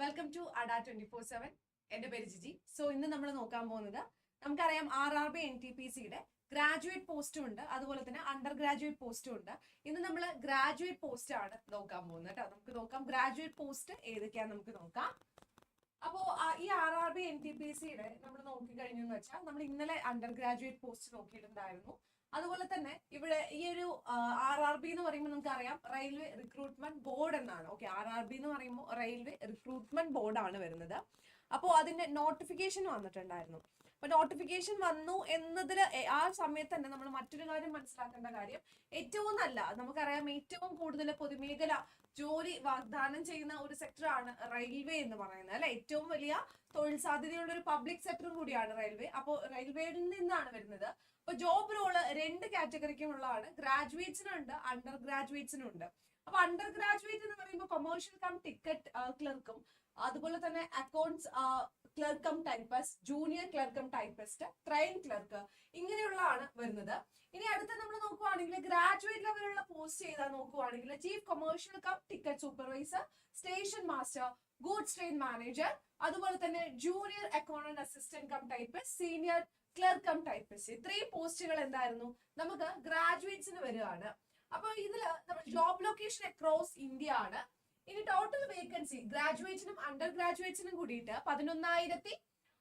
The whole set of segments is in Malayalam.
Welcome to Adda twenty four seven എന്റെ പേര് ജിജി. സോ ഇന്ന് നമ്മൾ നോക്കാൻ പോകുന്നത് നമുക്കറിയാം R R B N T P സിയുടെ ഗ്രാജുവേറ്റ് പോസ്റ്റും ഉണ്ട്. അതുപോലെ തന്നെ അണ്ടർ ഗ്രാജുവേറ്റ് പോസ്റ്റും ഉണ്ട്. ഇന്ന് നമ്മൾ ഗ്രാജുവേറ്റ് പോസ്റ്റ് ആണ് നോക്കാൻ പോകുന്നത് കേട്ടോ. നമുക്ക് നോക്കാം ഗ്രാജുവേറ്റ് പോസ്റ്റ് ഏതൊക്കെയാന്ന് നമുക്ക് നോക്കാം. അപ്പോ ഈ R R B N T P സിയുടെ നമ്മൾ നോക്കിക്കഴിഞ്ഞെന്ന് കഴിഞ്ഞു വെച്ചാൽ നമ്മൾ ഇന്നലെ അണ്ടർ ഗ്രാജുവേറ്റ് പോസ്റ്റ് നോക്കിയിട്ടുണ്ടായിരുന്നു. അതുപോലെ തന്നെ ഇവിടെ ഈ ഒരു ആർ ആർ ബി എന്ന് പറയുമ്പോൾ നമുക്ക് അറിയാം റെയിൽവേ റിക്രൂട്ട്മെന്റ് ബോർഡ് എന്നാണ്. ഓക്കെ ആർ ആർ ബി എന്ന് പറയുമ്പോൾ റെയിൽവേ റിക്രൂട്ട്മെന്റ് ബോർഡ് ആണ് വരുന്നത്. അപ്പോൾ അതിന്റെ നോട്ടിഫിക്കേഷൻ വന്നിട്ടുണ്ടായിരുന്നു. അപ്പൊ നോട്ടിഫിക്കേഷൻ വന്നു എന്നതിൽ ആ സമയത്ത് തന്നെ നമ്മൾ മറ്റൊരു കാര്യം മനസ്സിലാക്കേണ്ട കാര്യം ഏറ്റവും നല്ല നമുക്കറിയാം ഏറ്റവും കൂടുതൽ പൊതുമേഖല ജോലി വാഗ്ദാനം ചെയ്യുന്ന ഒരു സെക്ടറാണ് റെയിൽവേ എന്ന് പറയുന്നത്. അല്ലെ? ഏറ്റവും വലിയ തൊഴിൽ സാധ്യതയുള്ള ഒരു പബ്ലിക് സെക്ടറും കൂടിയാണ് റെയിൽവേ. അപ്പോൾ റെയിൽവേയിൽ നിന്നാണ് വരുന്നത്. അപ്പൊ ജോബ് റോൾ രണ്ട് കാറ്റഗറിക്കും ഉള്ളതാണ് ഗ്രാജുവേറ്റ്സിനുണ്ട് അണ്ടർ ഗ്രാജുവേറ്റ്സിനുണ്ട് അപ്പൊ അണ്ടർ ഗ്രാജുവേറ്റ് എന്ന് പറയുമ്പോൾ കൊമേഴ്ഷ്യൽ കം ടിക്കറ്റ് ക്ലർക്കും അതുപോലെ തന്നെ accounts clerk cum typist junior clerk cum typist train clerk ഇങ്ങനെയുള്ളതാണ് വരുന്നത്. ഇനി അടുത്ത നമ്മൾ നോക്കുവാണെങ്കിൽ ഗ്രാജുവേറ്റ് ലെവലുള്ള പോസ്റ്റ് ചെയ്താൽ നോക്കുവാണെങ്കിൽ chief commercial cum ticket supervisor station master goods train manager അതുപോലെ തന്നെ junior accountant assistant cum typist senior clerk cum typist ഇത്രയും പോസ്റ്റുകൾ എന്തായിരുന്നു? നമുക്ക് ഗ്രാജുവേറ്റ്സിന് വരികയാണ് അപ്പൊ ഇതിൽ നമ്മൾ ജോബ് ലൊക്കേഷൻ അക്രോസ് ഇന്ത്യ ആണ് ഇനി ടോട്ടൽ വേക്കൻസി ഗ്രാജുവേറ്റ്സിനും അണ്ടർ ഗ്രാജുവേറ്റ്സിനും കൂടിയിട്ട് പതിനൊന്നായിരത്തി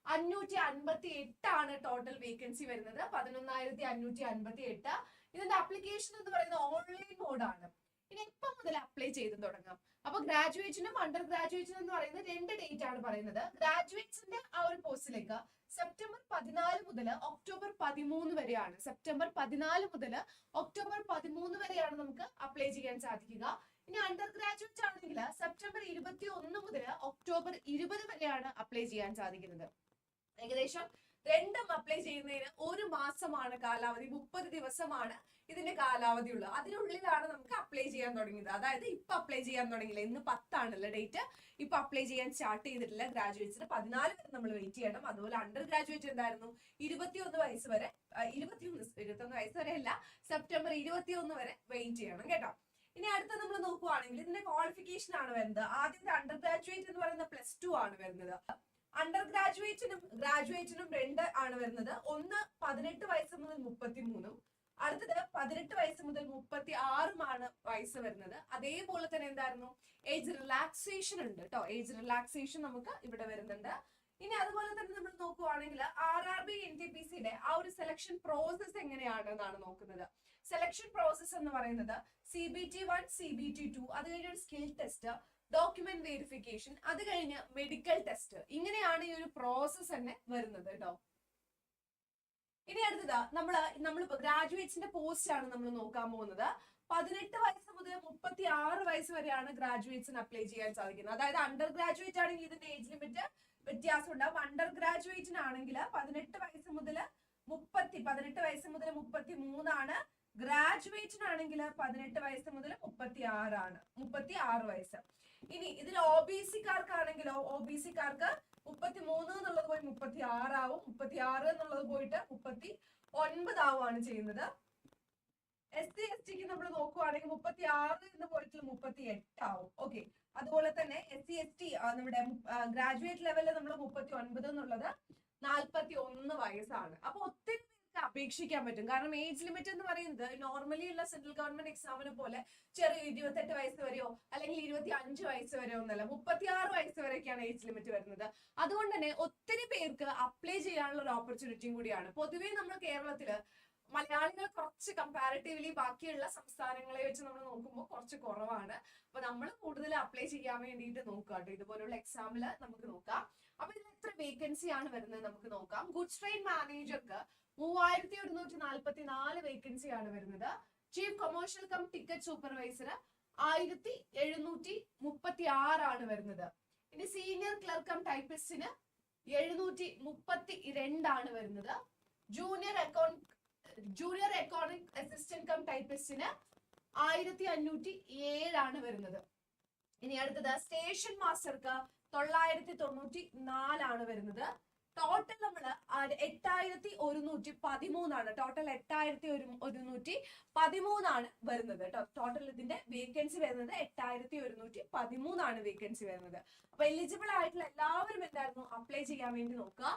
അഞ്ഞൂറ്റി അൻപത്തി എട്ടാണ് ടോട്ടൽ വേക്കൻസി വരുന്നത്. പതിനൊന്നായിരത്തി അഞ്ഞൂറ്റി അൻപത്തി എട്ട് ഇതിന്റെ അപ്ലിക്കേഷൻ എന്ന് പറയുന്നത് ഓൺലൈൻ മോഡാണ് ഇനി ഇപ്പം മുതൽ അപ്ലൈ ചെയ്ത് തുടങ്ങാം? അപ്പൊ ഗ്രാജുവേറ്റിനും അണ്ടർ ഗ്രാജുവേറ്റിനും എന്ന് പറയുന്നത് രണ്ട് ഡേറ്റ് ആണ് പറയുന്നത്. ഗ്രാജുവേറ്റ്സിന്റെ ആ ഒരു പോസ്റ്റിലേക്ക് സെപ്റ്റംബർ പതിനാല് മുതൽ ഒക്ടോബർ പതിമൂന്ന് വരെയാണ്. സെപ്റ്റംബർ പതിനാല് മുതൽ ഒക്ടോബർ പതിമൂന്ന് വരെയാണ് നമുക്ക് അപ്ലൈ ചെയ്യാൻ സാധിക്കുക. ഇനി അണ്ടർ ഗ്രാജുവേറ്റ് ആണെങ്കിൽ സെപ്റ്റംബർ ഇരുപത്തി ഒന്ന് മുതൽ ഒക്ടോബർ ഇരുപത് വരെയാണ് അപ്ലൈ ചെയ്യാൻ സാധിക്കുന്നത്. ഏകദേശം രണ്ടും അപ്ലൈ ചെയ്യുന്നതിന് ഒരു മാസമാണ് കാലാവധി മുപ്പത് ദിവസമാണ് ഇതിന്റെ കാലാവധി ഉള്ളത്. അതിനുള്ളിലാണ് നമുക്ക് അപ്ലൈ ചെയ്യാൻ തുടങ്ങിയത്. അതായത് ഇപ്പൊ അപ്ലൈ ചെയ്യാൻ തുടങ്ങിയില്ല. ഇന്ന് പത്താണല്ലോ ഡേറ്റ് ഇപ്പൊ അപ്ലൈ ചെയ്യാൻ സ്റ്റാർട്ട് ചെയ്തിട്ടില്ല. ഗ്രാജുവേറ്റ്സിന് പതിനാല് വരെ നമ്മൾ വെയിറ്റ് ചെയ്യണം. അതുപോലെ അണ്ടർ ഗ്രാജുവേറ്റ് എന്തായിരുന്നു? ഇരുപത്തിയൊന്ന് വയസ്സ് വരെ ഇരുപത്തിയൊന്ന് ഇരുപത്തൊന്ന് വയസ്സ് വരെ അല്ല സെപ്റ്റംബർ ഇരുപത്തിയൊന്ന് വരെ വെയിറ്റ് ചെയ്യണം കേട്ടോ. ഇനി അടുത്ത നമ്മൾ നോക്കുവാണെങ്കിൽ ഇതിന്റെ ക്വാളിഫിക്കേഷൻ ആണ് വരുന്നത്. ആദ്യത്തെ അണ്ടർ ഗ്രാജുവേറ്റ് എന്ന് പറയുന്ന പ്ലസ് ടു ആണ് വരുന്നത്. അണ്ടർ ഗ്രാജുവേറ്റിനും ഗ്രാജുവേറ്റിനും രണ്ട് ആണ് വരുന്നത്. ഒന്ന് പതിനെട്ട് വയസ്സ് മുതൽ മുപ്പത്തി മൂന്നും അടുത്തത് പതിനെട്ട് വയസ്സ് മുതൽ മുപ്പത്തി ആറുമാണ് വയസ്സ് വരുന്നത്. അതേപോലെ തന്നെ എന്തായിരുന്നു? ഏജ് റിലാക്സേഷൻ ഉണ്ട് കേട്ടോ ഏജ് റിലാക്സേഷൻ നമുക്ക് ഇവിടെ വരുന്നുണ്ട്. ഇനി അതുപോലെ തന്നെ നമ്മൾ നോക്കുവാണെങ്കിൽ R R B N T P സിയുടെ ആ ഒരു സെലക്ഷൻ പ്രോസസ് എങ്ങനെയാണെന്നാണ് നോക്കുന്നത്. സെലക്ഷൻ പ്രോസസ് എന്ന് പറയുന്നത് C B T one C B T two അത് കഴിഞ്ഞ് ഒരു സ്കിൽ ടെസ്റ്റ് ഡോക്യുമെന്റ് വെരിഫിക്കേഷൻ അത് കഴിഞ്ഞ് മെഡിക്കൽ ടെസ്റ്റ് ഇങ്ങനെയാണ് ഈ ഒരു പ്രോസസ് തന്നെ വരുന്നത് കേട്ടോ ഇനി അടുത്തത് നമ്മൾ നമ്മൾ ഗ്രാജുവേറ്റ്സിന്റെ പോസ്റ്റ് ആണ് നമ്മൾ നോക്കാൻ പോകുന്നത്. പതിനെട്ട് വയസ്സ് മുതൽ മുപ്പത്തി ആറ് വയസ്സ് വരെയാണ് ഗ്രാജുവേറ്റ്സിന് അപ്ലൈ ചെയ്യാൻ സാധിക്കുന്നത്. അതായത് അണ്ടർ ഗ്രാജുവേറ്റ് ആണെങ്കിൽ ഇതിന്റെ ഏജ് ലിമിറ്റ് വ്യത്യാസം ഉണ്ടാവും അണ്ടർ ഗ്രാജുവേറ്റിനാണെങ്കിൽ പതിനെട്ട് വയസ്സ് മുതൽ മുപ്പത്തി പതിനെട്ട് വയസ്സ് മുതൽ മുപ്പത്തി മൂന്നാണ് ഗ്രാജുവേറ്റിനാണെങ്കിൽ പതിനെട്ട് വയസ്സ് മുതൽ മുപ്പത്തി ആറാണ് മുപ്പത്തി ആറ് വയസ്സ്. ഇനി ഇതിൽ ഒ ബി സിക്കാർക്കാണെങ്കിലോ ഒ ബി സിക്കാർക്ക് മുപ്പത്തി മൂന്ന് എന്നുള്ളത് പോയി മുപ്പത്തി ആറാവും മുപ്പത്തി ആറ് എന്നുള്ളത് പോയിട്ട് മുപ്പത്തി ഒൻപതാവുകയാണ് ചെയ്യുന്നത് എസ് സി എസ് ടിക്ക് നോക്കുവാണെങ്കിൽ മുപ്പത്തി ആറ് എന്ന് പോയിട്ട് മുപ്പത്തി എട്ടാവും ഓക്കെ അതുപോലെ തന്നെ എസ് സി എസ് ടി നമ്മുടെ ഗ്രാജുവേറ്റ് ലെവലിൽ നമ്മൾ മുപ്പത്തി ഒൻപത് എന്നുള്ളത് നാൽപ്പത്തി ഒന്ന് വയസ്സാണ്. അപ്പൊ ഒത്തിരി അപേക്ഷിക്കാൻ പറ്റും. കാരണം ഏജ് ലിമിറ്റ് എന്ന് പറയുന്നത് നോർമലി ഉള്ള സെൻട്രൽ ഗവൺമെന്റ് എക്സാമിനെ പോലെ ചെറിയ ഇരുപത്തെട്ട് വയസ്സ് വരെയോ അല്ലെങ്കിൽ ഇരുപത്തി അഞ്ച് വയസ്സ് വരെയോ എന്നല്ല മുപ്പത്തി ആറ് വയസ്സ് വരെയൊക്കെയാണ് ഏജ് ലിമിറ്റ് വരുന്നത്. അതുകൊണ്ട് തന്നെ ഒത്തിരി പേർക്ക് അപ്ലൈ ചെയ്യാനുള്ള ഒരു ഓപ്പർച്യൂണിറ്റിയും കൂടിയാണ്. പൊതുവേ നമ്മൾ കേരളത്തിൽ മലയാളികൾ കുറച്ച് കമ്പാരിറ്റീവ്ലി ബാക്കിയുള്ള സംസ്ഥാനങ്ങളെ വെച്ച് നമ്മൾ നോക്കുമ്പോൾ കുറച്ച് കുറവാണ്. അപ്പൊ നമ്മൾ കൂടുതൽ അപ്ലൈ ചെയ്യാൻ വേണ്ടിയിട്ട് നോക്കുക കേട്ടോ. ഇതുപോലുള്ള എക്സാമിൽ നമുക്ക് നോക്കാം. അപ്പൊ ഇതിൽ എത്ര വേക്കൻസി ആണ് വരുന്നത് നമുക്ക് നോക്കാം. ഗുഡ്സ് ട്രെയിൻ മാനേജർക്ക് മൂവായിരത്തി ഒരുന്നൂറ്റി നാൽപ്പത്തി നാല് വേക്കൻസി ആണ് വരുന്നത്. Chief commercial cum ticket supervisor ആയിരത്തി എഴുന്നൂറ്റി മുപ്പത്തി ആറാണ് വരുന്നത്. ഇനി സീനിയർ ക്ലർക്ക് കം ടൈപ്പിസ്റ്റിന് എഴുന്നൂറ്റി മുപ്പത്തി രണ്ടാണ് വരുന്നത്. Junior account junior economic assistant cum ടൈപ്പിസ്റ്റിന് ആയിരത്തി അഞ്ഞൂറ്റി ഏഴാണ് വരുന്നത്. ഇനി അടുത്തത് സ്റ്റേഷൻ മാസ്റ്റർക്ക് തൊള്ളായിരത്തി തൊണ്ണൂറ്റി നാലാണ് വരുന്നത്. ടോട്ടൽ നമ്മൾ എട്ടായിരത്തി ഒരുന്നൂറ്റി പതിമൂന്നാണ്. ടോട്ടൽ എട്ടായിരത്തി ഒരു ഒരുന്നൂറ്റി പതിമൂന്നാണ് വരുന്നത് ടോട്ടൽ ഇതിന്റെ വേക്കൻസി വരുന്നത് എട്ടായിരത്തി ഒരുന്നൂറ്റി പതിമൂന്നാണ് വേക്കൻസി വരുന്നത്. അപ്പൊ എലിജിബിൾ ആയിട്ടുള്ള എല്ലാവരും എന്തായിരുന്നു? അപ്ലൈ ചെയ്യാൻ വേണ്ടി നോക്കുക.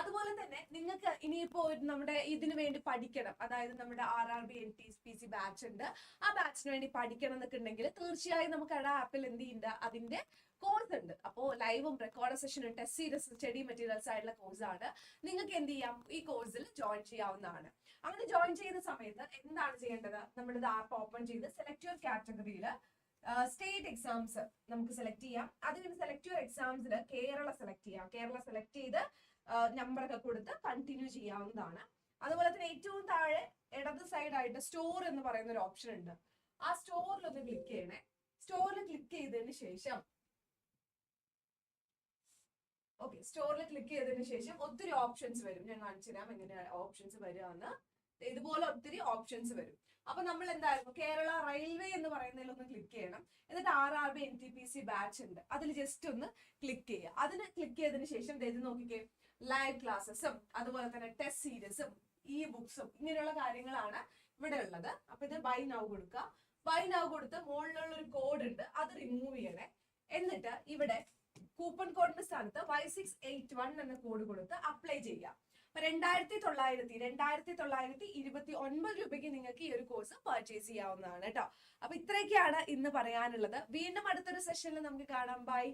അതുപോലെ തന്നെ നിങ്ങൾക്ക് ഇനിയിപ്പോ നമ്മുടെ ഇതിനു വേണ്ടി പഠിക്കണം. അതായത് നമ്മുടെ R R B N T P C batch ഉണ്ട്. ആ ബാച്ചിന് വേണ്ടി പഠിക്കണം എന്നൊക്കെ ഉണ്ടെങ്കിൽ തീർച്ചയായും നമുക്ക് ആ ആപ്പിൽ എന്ത് ചെയ്യുന്നുണ്ട് അതിന്റെ കോഴ്സ് ഉണ്ട്. അപ്പോൾ ലൈവും റെക്കോർഡ് സെഷനും ടെസ്റ്റ് സീരീസ് സ്റ്റഡി മെറ്റീരിയൽസ് ആയിട്ടുള്ള കോഴ്സാണ് നിങ്ങൾക്ക് എന്ത് ചെയ്യാം? ഈ കോഴ്സിൽ ജോയിൻ ചെയ്യാവുന്നതാണ്. അങ്ങനെ ജോയിൻ ചെയ്യുന്ന സമയത്ത് എന്താണ് ചെയ്യേണ്ടത്? നമ്മുടെ ആപ്പ് ഓപ്പൺ ചെയ്ത് സെലക്ട് യുവർ കാറ്റഗറിയിൽ സ്റ്റേറ്റ് എക്സാംസ് നമുക്ക് സെലക്ട് ചെയ്യാം. അത് കഴിഞ്ഞ് സെലക്ട് യുവർ എക്സാംസിൽ കേരള സെലക്ട് ചെയ്യാം. കേരള സെലക്ട് ചെയ്ത് നമ്പർ ഒക്കെ കൊടുത്ത് കണ്ടിന്യൂ ചെയ്യാവുന്നതാണ്. അതുപോലെ തന്നെ ഏറ്റവും താഴെ ഇടത് സൈഡായിട്ട് സ്റ്റോർ എന്ന് പറയുന്ന ഒരു ഓപ്ഷൻ ഉണ്ട്. ആ സ്റ്റോറിൽ ഒന്ന് ക്ലിക്ക് ചെയ്യണേ. സ്റ്റോറിൽ ക്ലിക്ക് ചെയ്തതിന് ശേഷം ഓക്കെ സ്റ്റോറിൽ ക്ലിക്ക് ചെയ്തതിന് ശേഷം ഒത്തിരി ഓപ്ഷൻസ് വരും. ഞാൻ കാണിച്ചു തരാം എങ്ങനെയാണ് ഓപ്ഷൻസ് വരികയെന്ന് ഇതുപോലെ ഒത്തിരി ഓപ്ഷൻസ് വരും. അപ്പൊ നമ്മൾ എന്തായിരുന്നു കേരള റെയിൽവേ എന്ന് പറയുന്നതിൽ ഒന്ന് ക്ലിക്ക് ചെയ്യണം. എന്നിട്ട് R R B N T P C batch ഉണ്ട്. അതിൽ ജസ്റ്റ് ഒന്ന് ക്ലിക്ക് ചെയ്യുക. അതിന് ക്ലിക്ക് ചെയ്തതിന് ശേഷം ഇത് നോക്കിക്കേ. ലൈവ് ക്ലാസ്സസും അതുപോലെ തന്നെ ടെസ്റ്റ് സീരീസും ഇ ബുക്സും ഇങ്ങനെയുള്ള കാര്യങ്ങളാണ് ഇവിടെ ഉള്ളത്. അപ്പൊ ഇത് ബൈ നൗ കൊടുക്കുക. ബൈ നൗ കൊടുത്ത് മുകളിലുള്ള ഒരു കോഡ് ഉണ്ട്. അത് റിമൂവ് ചെയ്യണേ. എന്നിട്ട് ഇവിടെ കൂപ്പൺ കോഡിന്റെ സ്ഥാനത്ത് വൈ സിക്സ് എയ്റ്റ് വൺ എന്ന കോഡ് കൊടുത്ത് അപ്ലൈ ചെയ്യാം അപ്പൊ രണ്ടായിരത്തി തൊള്ളായിരത്തി രണ്ടായിരത്തി തൊള്ളായിരത്തി ഇരുപത്തി ഒൻപത് രൂപയ്ക്ക് നിങ്ങൾക്ക് ഈ ഒരു കോഴ്സ് പർച്ചേസ് ചെയ്യാവുന്നതാണ് കേട്ടോ. അപ്പൊ ഇത്രയൊക്കെയാണ് ഇന്ന് പറയാനുള്ളത്. വീണ്ടും അടുത്തൊരു സെഷനിൽ നമുക്ക് കാണാം. ബൈ